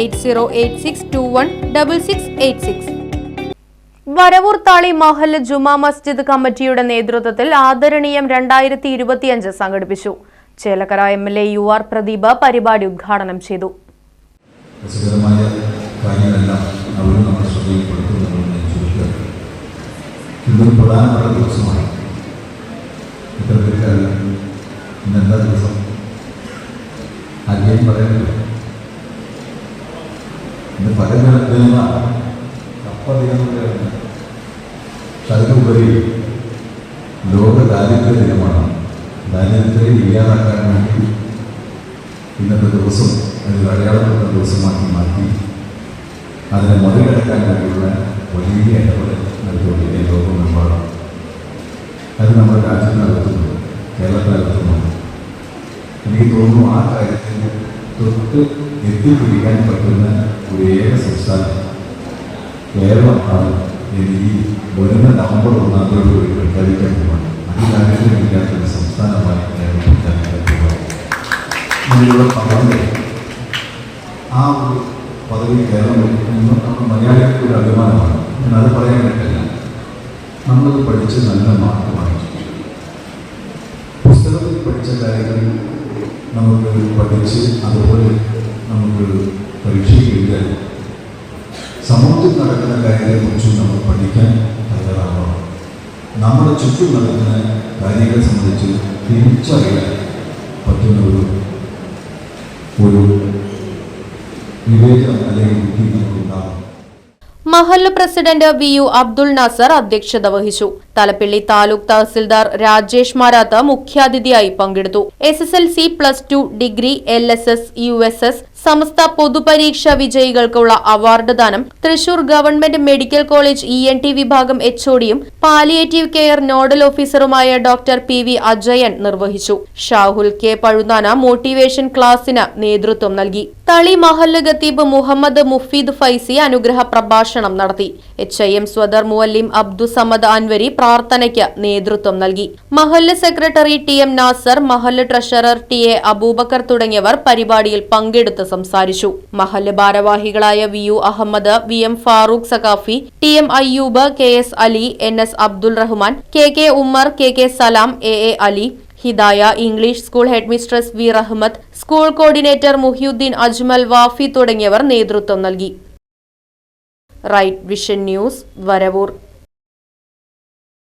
Eight zero eight six two one double six eight six. Varavoor താളി മഹല്ല് ജുമാ മസ്ജിദ് കമ്മിറ്റിയുടെ നേതൃത്വത്തിൽ ആദരണീയം രണ്ടായിരത്തി ഇരുപത്തിയഞ്ച് സംഘടിപ്പിച്ചു. Chelakkara M L A U R Pradeep പരിപാടി ഉദ്ഘാടനം ചെയ്തു. ദിവസം? ഇന്ന് പല എന്ന് പറയുന്നത് പക്ഷെ അതിലുപരി ലോക ദാരിദ്ര്യ ദിനമാണ് ദാരിദ്ര്യത്തെ ഇല്ലാതാക്കാൻ വേണ്ടി ഇന്നത്തെ ദിവസം അതിൽ അടയാളപ്പെട്ട ദിവസമാക്കി മാറ്റി അതിനെ മറികടക്കാൻ വേണ്ടിയുള്ള വലിയ ഇടപെടൽ നടത്തിക്കൊണ്ടിരിക്കുന്ന ലോകമെമ്പാടും. അത് നമ്മുടെ രാജ്യത്തിനകത്തുന്നുണ്ട് കേരളത്തിനകത്തുന്നുണ്ട് എനിക്ക് തോന്നുന്നു ആ കാര്യത്തിന് തൊട്ട് എത്തിപ്പിടിക്കാൻ പറ്റുന്ന ഒരു ഏക സംസ്ഥാനം. കേരളമാണ് എനിക്ക് വരുന്ന നവംബർ ഒന്നാം തീയതി കൂടി പ്രഖ്യാപിക്കാൻ പോവാണ്. അതിദാരിദ്ര്യമില്ലാത്ത ഒരു സംസ്ഥാനമായി കേരളം പ്രഖ്യാപിക്കാൻ പോവാണ്. ഇതിലൂടെ പറഞ്ഞ് ആ ഒരു പദവി കേരളം നമ്മൾ മലയാളികൾക്ക് ഒരു അഭിമാനമാണ്. ഞാൻ അത് പറയാൻ പറ്റില്ല നമ്മളത് പഠിച്ച് നല്ല മാർക്ക് വാങ്ങിച്ചു. പുസ്തകത്തിൽ പഠിച്ച കാര്യങ്ങൾ നമുക്ക് പഠിച്ച് അതുപോലെ നമുക്ക് പരീക്ഷയ്ക്ക് എഴുതാൻ. സമൂഹത്തിൽ നടക്കുന്ന കാര്യങ്ങളെക്കുറിച്ചും നമ്മൾ പഠിക്കാൻ തയ്യാറാവണം. നമ്മുടെ ചുറ്റും നടക്കുന്ന കാര്യങ്ങളെ സംബന്ധിച്ച് തിരിച്ചറിയാൻ പറ്റുന്ന ഒരു ഒരു വിവേചനം അല്ലെങ്കിൽ ബുദ്ധി നമുക്കുണ്ടാകും മഹല്ല് president V U Abdul Nasar അധ്യക്ഷത വഹിച്ചു. തലപ്പിള്ളി താലൂക്ക് തഹസിൽദാർ രാജേഷ് മാരാത്ത മുഖ്യാതിഥിയായി പങ്കെടുത്തു. S S L C plus two degree L S S U S S Samastha പൊതുപരീക്ഷ വിജയികൾക്കുള്ള അവാർഡ് ദാനം Thrissur government medical college E N T വിഭാഗം എച്ച്ഒഡിയും പാലിയേറ്റീവ് കെയർ നോഡൽ ഓഫീസറുമായ ഡോക്ടർ പി വി അജയൻ നിർവഹിച്ചു. ഷാഹുൽ കെ പഴുതാന മോട്ടിവേഷൻ ക്ലാസിന് നേതൃത്വം നൽകി. തളി മഹല്ല് ഖത്തീബ് മുഹമ്മദ് മുഫീദ് ഫൈസി അനുഗ്രഹ പ്രഭാഷണം നടത്തി. H I M Swadar Muallim Abdussamad Anwari പ്രാർത്ഥനയ്ക്ക് നേതൃത്വം നൽകി. മഹല്ല് സെക്രട്ടറി ടി എം നാസർ മഹല്ല് ട്രഷറർ ടി എ അബൂബക്കർ തുടങ്ങിയവർ പരിപാടിയിൽ പങ്കെടുത്ത് സംസാരിച്ചു. മഹല്ല് ഭാരവാഹികളായ V U Ahammed V M Farooq Saqafi T M Ayyub K S Ali N S Abdul Rahman K K Ummer K K Salam A A Ali Hidaya English school headmistress V Rahmath school coordinator Muhiyuddin Ajmal Wafy തുടങ്ങിയവർ നേതൃത്വം നൽകി. Right vision news Varavoor.